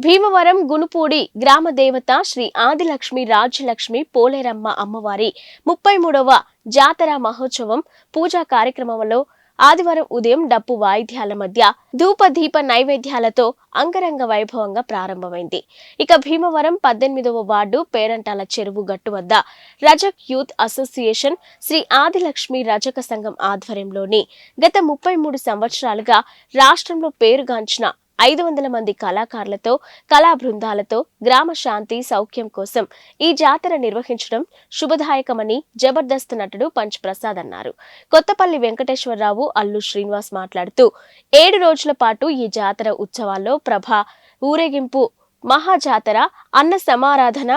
భీమవరం గునుపూడి గ్రామ దేవత శ్రీ ఆదిలక్ష్మి రాజ్యలక్ష్మి పోలేరమ్మ అమ్మవారి ముప్పై మూడవ జాతర మహోత్సవం పూజా కార్యక్రమంలో ఆదివారం ఉదయం డప్పు వాయిద్యాల మధ్య ధూప దీప నైవేద్యాలతో అంగరంగ వైభవంగా ప్రారంభమైంది. ఇక భీమవరం పద్దెనిమిదవ వార్డు పేరంటాల చెరువు గట్టు వద్ద రజక్ యూత్ అసోసియేషన్ శ్రీ ఆదిలక్ష్మి రజక సంఘం ఆధ్వర్యంలోని గత ముప్పై మూడు సంవత్సరాలుగా రాష్ట్రంలో పేరుగాంచిన ఐదు వందల మంది కళాకారులతో కళా బృందాలతో గ్రామ శాంతి సౌఖ్యం కోసం ఈ జాతర నిర్వహించడం శుభదాయకమని జబర్దస్త్ నటుడు పంచ్ ప్రసాద్ అన్నారు. కొత్తపల్లి వెంకటేశ్వరరావు అల్లు శ్రీనివాస్ మాట్లాడుతూ ఏడు రోజుల పాటు ఈ జాతర ఉత్సవాల్లో ప్రభ ఊరేగింపు మహాజాతర అన్న సమారాధన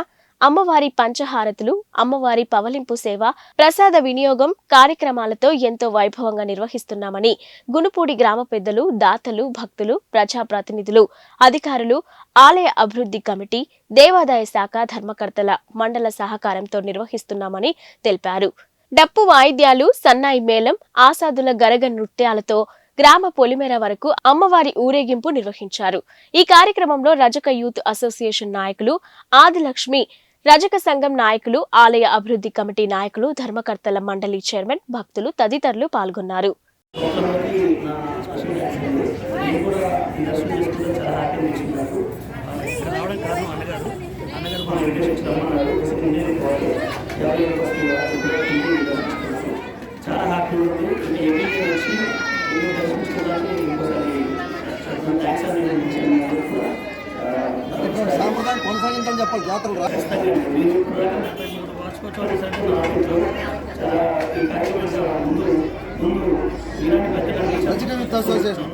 అమ్మవారి పంచహారతులు అమ్మవారి పవలింపు సేవ ప్రసాద వినియోగం కార్యక్రమాలతో ఎంతో వైభవంగా నిర్వహిస్తున్నామని గునుపూడి గ్రామ పెద్దలు దాతలు భక్తులు ప్రజాప్రతినిధులు అధికారులు ఆలయ అభివృద్ధి కమిటీ దేవాదాయ శాఖ ధర్మకర్తల మండల సహకారంతో నిర్వహిస్తున్నామని తెలిపారు. డప్పు వాయిద్యాలు సన్నాయి మేళం ఆసాదుల గరగ నృత్యాలతో గ్రామ పొలిమేర వరకు అమ్మవారి ఊరేగింపు నిర్వహించారు. ఈ కార్యక్రమంలో రజక యూత్ అసోసియేషన్ నాయకులు ఆదిలక్ష్మి రజక సంఘం నాయకులు ఆలయ అభివృద్ధి కమిటీ నాయకులు ధర్మకర్తల మండలి చైర్మన్ భక్తులు తదితరులు పాల్గొన్నారు. చాలా హ్యాపీ ఉంది. ఎవ్రీ ఇయర్ వచ్చి దర్శించుకోవడానికి ఇంకోసారి ముందు కొనసాగించాలని చెప్పాలి. జాతరలు రాజకీయ యూత్ అసోసియేషన్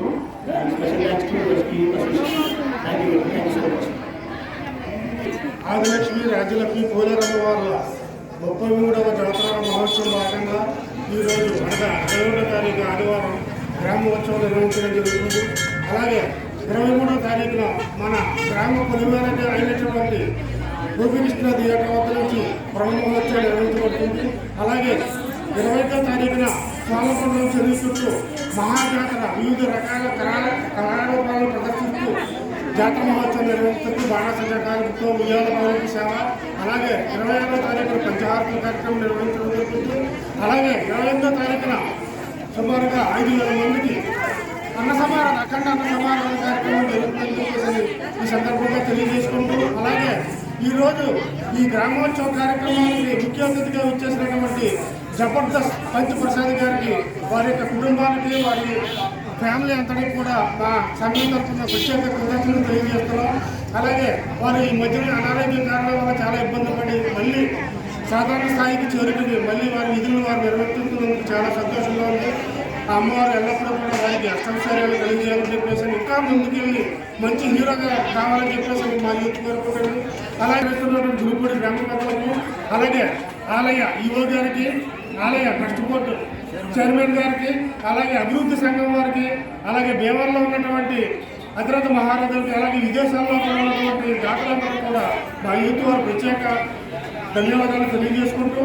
ఆదిలక్ష్మి రాజ్యలక్ష్మి పోలేరమ్మ వార్ల ముప్పై మూడవ జాతర మహోత్సవం భాగంగా ఈరోజు అనగా ఇరవై తారీఖు ఆదివారం గ్రామోత్సవం నిర్వహించడం జరుగుతుంది. అలాగే ఇరవై మూడవ తారీఖున మన గ్రామ పొలిమేరకి అయినటువంటి గోపికృష్ణ థియేటర్ వద్ద నుంచి బ్రహ్మోత్సవం నిర్వహించబడుతుంది. అలాగే ఇరవైదో తారీఖున స్వామిపురం చెరువు చుట్టూ మహాజాతర వివిధ రకాల కళా కళారూపాలను ప్రదర్శిస్తూ జాతర మహోత్సవం నిర్వహిస్తుంది. బాణసంచ కార్యక్రమంతో ఉయ్యాల పౌరులకు సేవ అలాగే ఇరవై ఐదో తారీఖున పంచహారతుల కార్యక్రమం నిర్వహించడం జరుగుతుంది. అలాగే ఇరవై ఎనిమిదో తారీఖున సుమారుగా ఐదు వేల మందికి అన్న సమారాధన అఖండ అన్న సమారాధన కార్యక్రమం జరుగుతుంది ఈ సందర్భంగా తెలియజేసుకుంటూ అలాగే ఈరోజు ఈ గ్రామోత్సవ కార్యక్రమానికి ముఖ్య అతిథిగా వచ్చేసినటువంటి జబర్దస్త్ పంచ్ ప్రసాద్ గారికి వారి యొక్క కుటుంబానికి వారి ఫ్యామిలీ అంతటికి కూడా మా సమయం తరఫున ప్రత్యేక కృతజ్ఞతలు తెలియజేస్తున్నాం. అలాగే వారు ఈ మధ్యన అనారోగ్య కారణం వల్ల చాలా ఇబ్బంది పడి మళ్ళీ సాధారణ స్థాయికి చేరుకుని మళ్ళీ వారి విధులను వారు నిర్వర్తిస్తున్నందుకు చాలా సంతోషం అమ్మవారు ఎల్లప్పుడూ కూడా వారికి అష్టైశ్వర్యాలు కలిగించాలని చెప్పేసి ఇంకా ముందుకెళ్ళి మంచి హీరోగా కావాలని చెప్పేసి మా యూత్ కోరుకుంటాను అలాగే చేస్తున్నటువంటి గురుపూడి గ్రామ పెద్దలకు అలాగే ఆలయ ఈవో గారికి ఆలయ ట్రస్ట్ బోర్డు చైర్మన్ గారికి అలాగే అభివృద్ధి సంఘం వారికి అలాగే భీమవరంలో ఉన్నటువంటి అతిరథ మహారాజులకి అలాగే విదేశాల్లో ఉన్నటువంటి డాక్టర్లందరూ కూడా మా యూత్ వారు ప్రత్యేక ధన్యవాదాలు తెలియజేసుకుంటూ